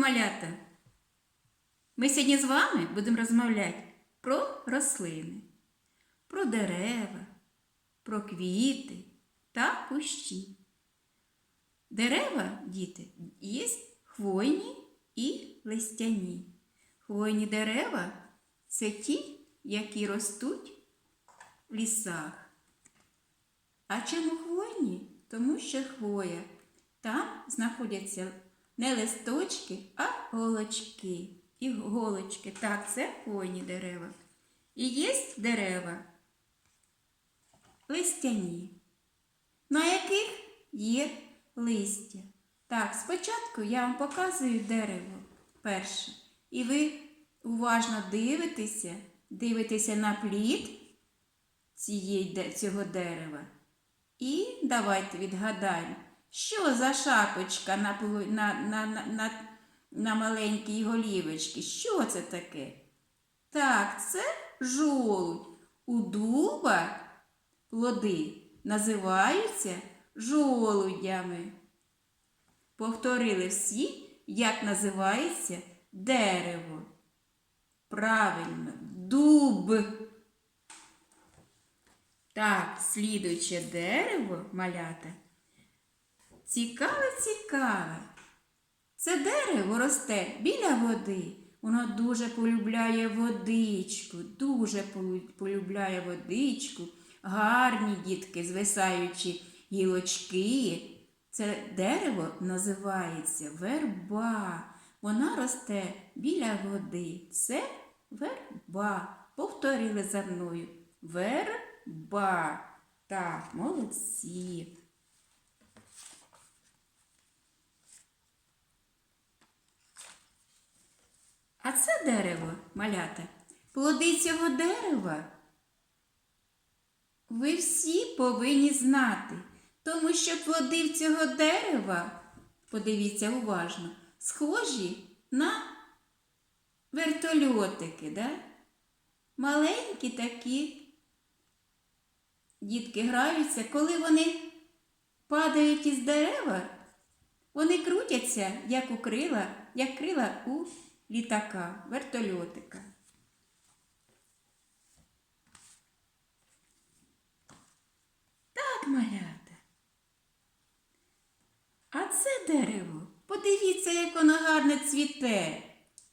малята! Ми сьогодні з вами будемо розмовляти про рослини, про дерева, про квіти та кущі. Дерева, діти, є хвойні і листяні. Хвойні дерева це ті, які ростуть в лісах. А чому хвойні? Тому що хвоя. Там знаходяться не листочки, а голочки. І голочки. Так, це хвойні дерева. І є дерева листяні, на яких є листя. Так, спочатку я вам показую дерево перше. І ви уважно дивитеся, дивитеся на плід цього дерева. І давайте відгадаємо, що за шапочка на, на, на, на, на, маленькій голівочці? Що це таке? Так, це жолудь. У дуба плоди називаються жолудями. Повторили всі, як називається дерево. Правильно, дуб. Так, слідуюче дерево, малята. Цікаве, цікаве. Це дерево росте біля води. Воно дуже полюбляє водичку, дуже полюбляє водичку, гарні дітки, звисаючі гілочки. Це дерево називається верба. Вона росте біля води. Це верба. Повторили за мною. Верба. Так, молодці. А це дерево, малята, плоди цього дерева ви всі повинні знати, тому що плоди цього дерева, подивіться уважно, схожі на вертольотики, да? маленькі такі дітки граються, коли вони падають із дерева, вони крутяться, як у крила, як крила у літака, вертольотика. Так, малята. А це дерево. Подивіться, як воно гарне цвіте,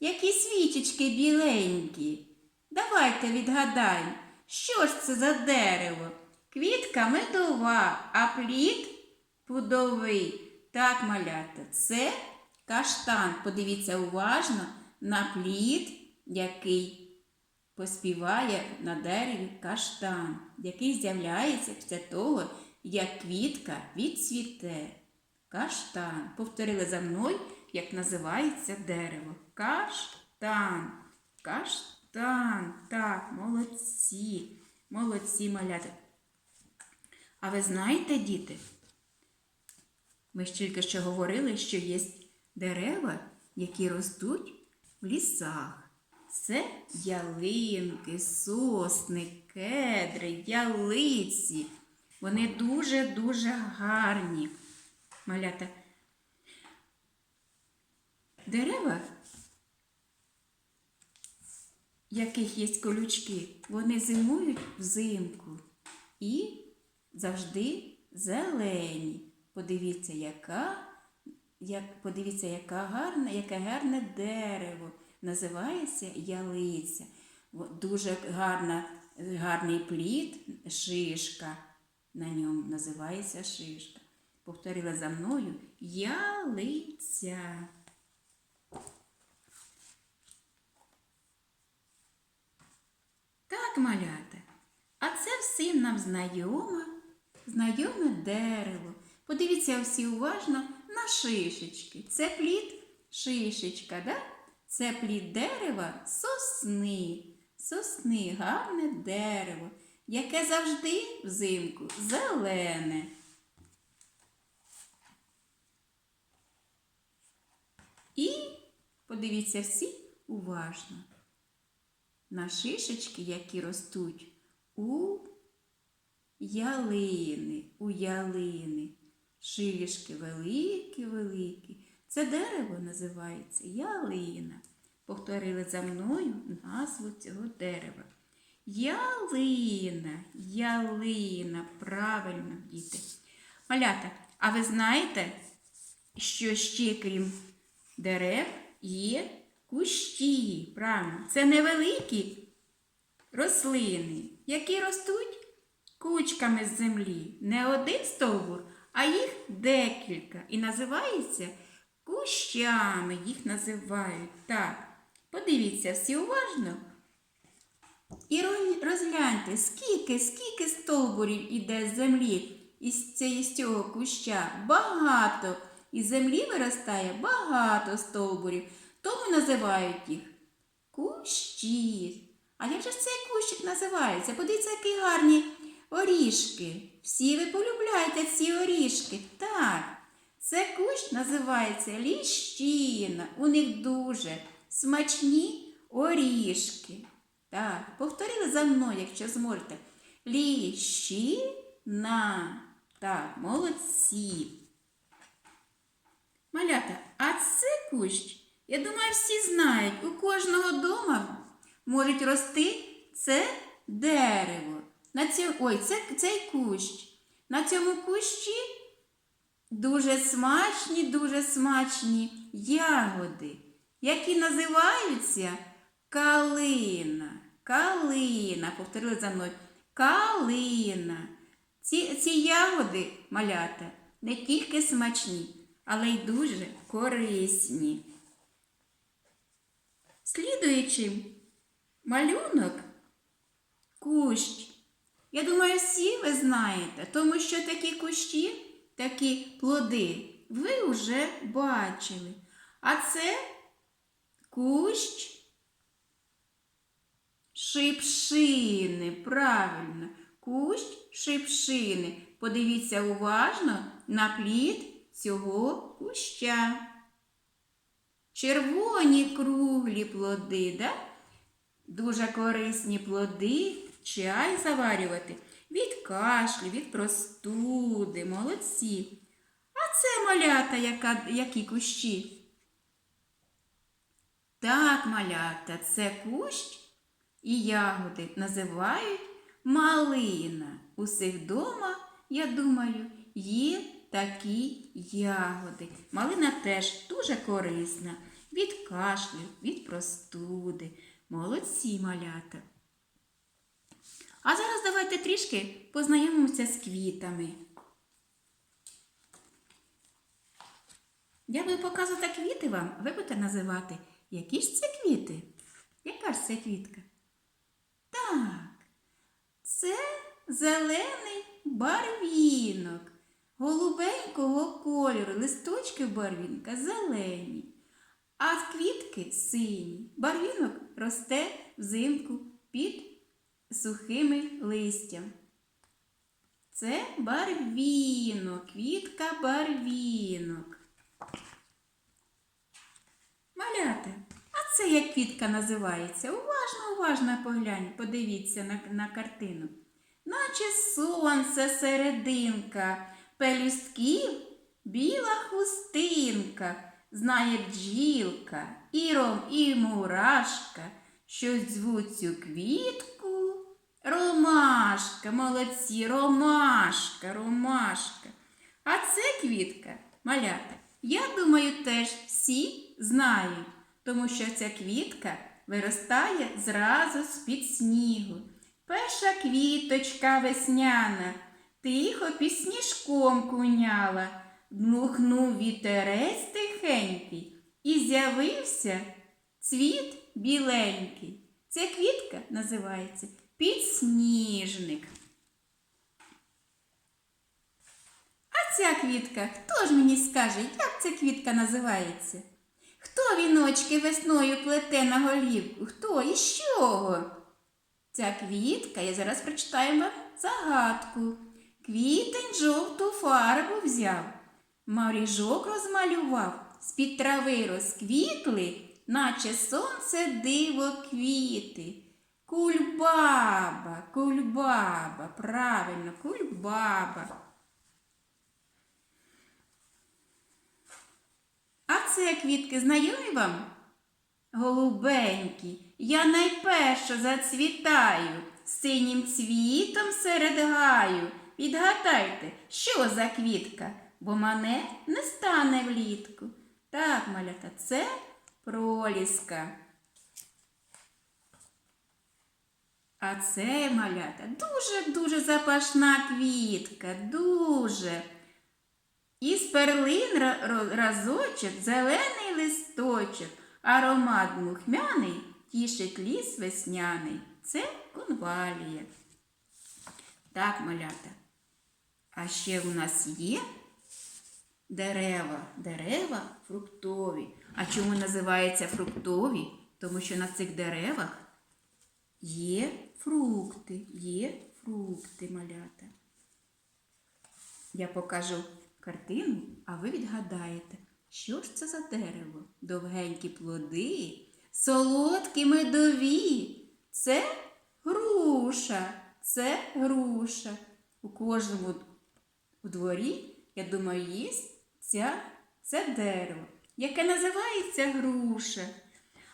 які свічечки біленькі. Давайте відгадаємо, що ж це за дерево? Квітка медова, а плід пудовий. Так, малята, це каштан. Подивіться уважно на плід, який поспіває на дереві каштан, який з'являється після того, як квітка відцвіте. Каштан. Повторили за мною, як називається дерево. Каштан. Каштан. Так, молодці. Молодці малята. А ви знаєте, діти? Ми ж тільки що говорили, що є дерева, які ростуть в лісах. Це ялинки, сосни, кедри, ялиці. Вони дуже-дуже гарні. Малята. Дерева, яких є колючки, вони зимують взимку і завжди зелені. Подивіться, яка, як, подивіться, яка гарна, яке гарне дерево. Називається ялиця. Дуже гарна, гарний плід, шишка. На ньому називається шишка. Повторила за мною ялиця. Так, малята. А це всім нам знайоме, знайоме дерево. Подивіться всі уважно на шишечки. Це плід шишечка, да? Це плід дерева сосни. Сосни, гарне дерево, яке завжди взимку зелене. І подивіться всі уважно на шишечки, які ростуть у ялини, у ялини. Шишки великі-великі, Це дерево називається ялина. Повторили за мною назву цього дерева. Ялина, ялина, правильно, діти. Малята, а ви знаєте, що ще крім дерев є кущі? Правильно, це невеликі рослини, які ростуть кучками з землі. Не один стовбур, а їх декілька. І називаються кущами. Їх називають. Так, подивіться всі уважно. І розгляньте, скільки, скільки стовбурів іде з землі із, цієї- цього куща. Багато. Із землі виростає багато стовбурів. Тому називають їх кущі. А як же цей кущик називається? Подивіться, які гарні орішки. Всі ви полюбляєте ці орішки. Так. Це кущ називається ліщина. У них дуже смачні орішки. Так, повторили за мною, якщо зможете. Ліщина. Так, молодці. Малята, а це кущ, я думаю, всі знають, у кожного дома можуть рости це дерево. На цьому, ой, це, цей кущ. На цьому кущі дуже смачні, дуже смачні ягоди, які називаються калина. Калина. Повторили за мною. Калина. Ці, ці ягоди, малята, не тільки смачні, але й дуже корисні. Слідуючий малюнок кущ. Я думаю, всі ви знаєте, тому що такі кущі, такі плоди ви вже бачили. А це кущ шипшини. Правильно, кущ шипшини. Подивіться уважно на плід цього куща. Червоні круглі плоди, да? Дуже корисні плоди, чай заварювати від кашлю, від простуди, молодці. А це малята, яка, які кущі? Так, малята, це кущ і ягоди називають малина. Усіх вдома, я думаю, є такі ягоди. Малина теж дуже корисна від кашлю, від простуди. Молодці малята. Давайте трішки познайомимося з квітами. Я буду показувати квіти вам, ви будете називати, які ж це квіти? Яка ж це квітка? Так, це зелений барвінок, голубенького кольору, листочки барвінка зелені, а квітки сині. Барвінок росте взимку під сухими листям. Це барвінок, квітка барвінок. Малята, а це як квітка називається? Уважно, уважно поглянь, подивіться на, на картину. Наче сонце серединка, пелюстків біла хустинка, знає бджілка, і ром, і мурашка, що звуть цю квітку. Ромашка, молодці, ромашка, ромашка. А це квітка, малята, я думаю, теж всі знають, тому що ця квітка виростає зразу з-під снігу. Перша квіточка весняна, тихо під сніжком куняла, дмухнув вітерець тихенький, і з'явився цвіт біленький. Ця квітка називається підсніжник. А ця квітка, хто ж мені скаже, як ця квітка називається? Хто віночки весною плете на голівку? Хто і з чого? Ця квітка, я зараз прочитаю вам загадку. Квітень жовту фарбу взяв, маріжок розмалював, з-під трави розквітли, наче сонце диво квіти. Кульбаба, кульбаба, правильно, кульбаба. А це квітки знайомі вам? Голубенькі, я найперше зацвітаю, синім цвітом серед гаю. Відгадайте, що за квітка, бо мене не стане влітку. Так, малята, це проліска. А це малята дуже-дуже запашна квітка, дуже. Із перлин ра- разочок, зелений листочок, аромат мухмяний тішить ліс весняний. Це конвалія. Так, малята. А ще у нас є дерева. Дерева фруктові. А чому називаються фруктові? Тому що на цих деревах є фрукти, є фрукти, малята. Я покажу картину, а ви відгадаєте, що ж це за дерево? Довгенькі плоди, солодкі медові. Це груша, це груша. У кожному у дворі, я думаю, є ця, це дерево, яке називається груша.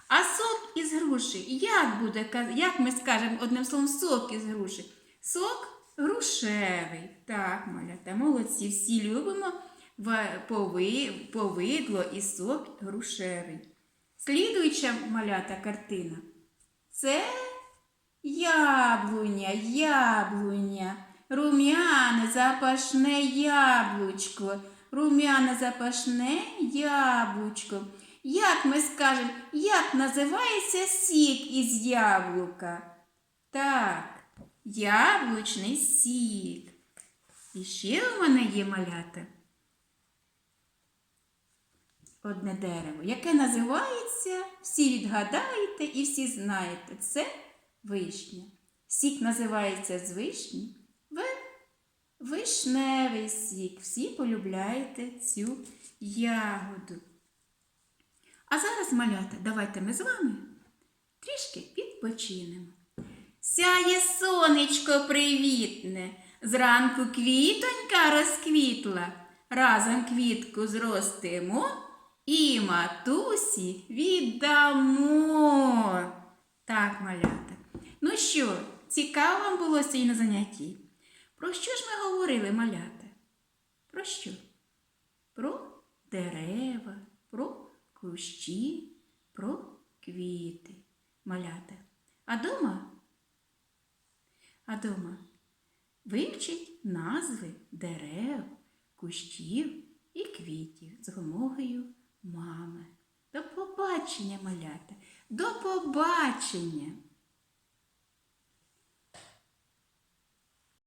А сок із груші, як буде як ми скажемо одним словом, сок із груші? Сок грушевий. Так, малята, молодці, всі любимо повидло і сок грушевий. Слідуюча малята картина. Це яблуня, яблуня, рум'яне запашне яблучко, рум'яне запашне яблучко. Як ми скажемо, як називається сік із яблука? Так, яблучний сік. І ще у мене є малята. Одне дерево, яке називається, всі відгадаєте і всі знаєте, це вишня. Сік називається з вишні. Ви вишневий сік. Всі полюбляєте цю ягоду. А зараз, малята, давайте ми з вами трішки відпочинемо. Сяє сонечко привітне, зранку квітонька розквітла, разом квітку зростимо і матусі віддамо. Так, малята. Ну що, цікаво вам було сьогодні на занятті? Про що ж ми говорили, малята? Про що? Про дерева, кущі, про квіти, малята. А дома? А дома вивчить назви дерев, кущів і квітів з допомогою мами. До побачення, малята! До побачення!